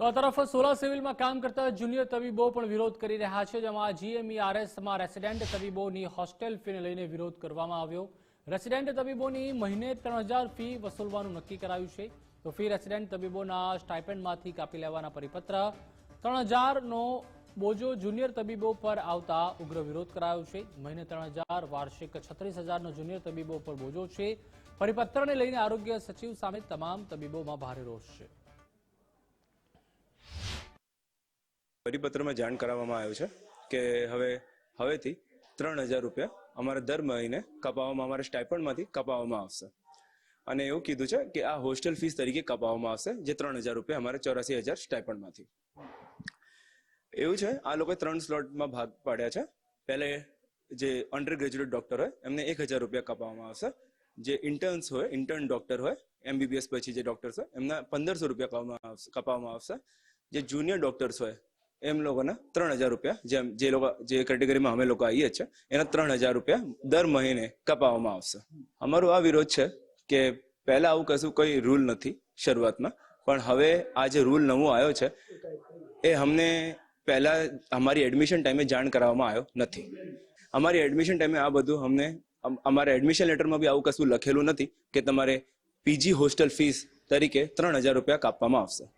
તો આ તરફ સોલા સિવિલમાં કામ કરતા જુનિયર તબીબો પણ વિરોધ કરી રહ્યા છે, જેમાં જીએમઈઆરએસમાં રેસિડેન્ટ તબીબોની હોસ્ટેલ ફીને લઈને વિરોધ કરવામાં આવ્યો. રેસિડેન્ટ તબીબોની મહિને ત્રણ ફી વસૂલવાનું નક્કી કરાયું છે. તો ફી રેસિડેન્ટ તબીબોના સ્ટાઇપેન્ડમાંથી કાપી લેવાના પરિપત્ર. ત્રણ હજારનો બોજો જુનિયર તબીબો પર આવતા ઉગ્ર વિરોધ કરાયો છે. મહિને ત્રણ હજાર, વાર્ષિક છત્રીસ હજારનો જુનિયર તબીબો પર બોજો છે. પરિપત્રને લઈને આરોગ્ય સચિવ સામે તમામ તબીબોમાં ભારે રોષ છે. પરિપત્રમાં જાણ કરાવવામાં આવ્યું છે કે હવે, હવેથી ત્રણ હજાર રૂપિયા અમારે દર મહિને કપાવવામાં, અમારા સ્ટાઇપન્ડમાંથી કપાવવામાં આવશે. અને એવું કીધું છે કે આ હોસ્ટેલ ફીસ તરીકે કપાવવામાં આવશે, જે ત્રણ હજાર રૂપિયા અમારે ચોરાસી હજાર સ્ટાઇપન્ડમાંથી. એવું છે, આ લોકોએ ત્રણ સ્લોટમાં ભાગ પાડ્યા છે. પહેલે જે અંડર ગ્રેજ્યુએટ ડોક્ટર હોય, એમને એક હજાર રૂપિયા કપાવવામાં આવશે. જે ઇન્ટર્ન્સ હોય ઇન્ટર્ન ડોક્ટર હોય એમબીબીએસ પછી જે ડોક્ટર્સ હોય, એમના પંદરસો રૂપિયા કપાવવામાં આવશે. જે જુનિયર ડોક્ટર્સ હોય એમ લોકોના ત્રણ હજાર રૂપિયા જેમ જે લોકો, જે કેટેગરીમાં અમે લોકો આવીએ છીએ, એના ત્રણ હજાર રૂપિયા દર મહિને કપાવવામાં આવશે. અમારો આ વિરોધ છે કે પહેલા આવું કશું કોઈ રૂલ નથી શરૂઆતમાં, પણ હવે આ જે રૂલ નવો આવ્યો છે, એ અમને પહેલા અમારી એડમિશન ટાઈમે જાણ કરાવવામાં આવ્યો નથી. અમારી એડમિશન ટાઈમે આ બધું અમને, અમ- અમારા એડમિશન લેટરમાં બી આવું કશું લખેલું નથી કે તમારે પીજી હોસ્ટેલ ફીસ તરીકે ત્રણ હજાર રૂપિયા કાપવામાં આવશે.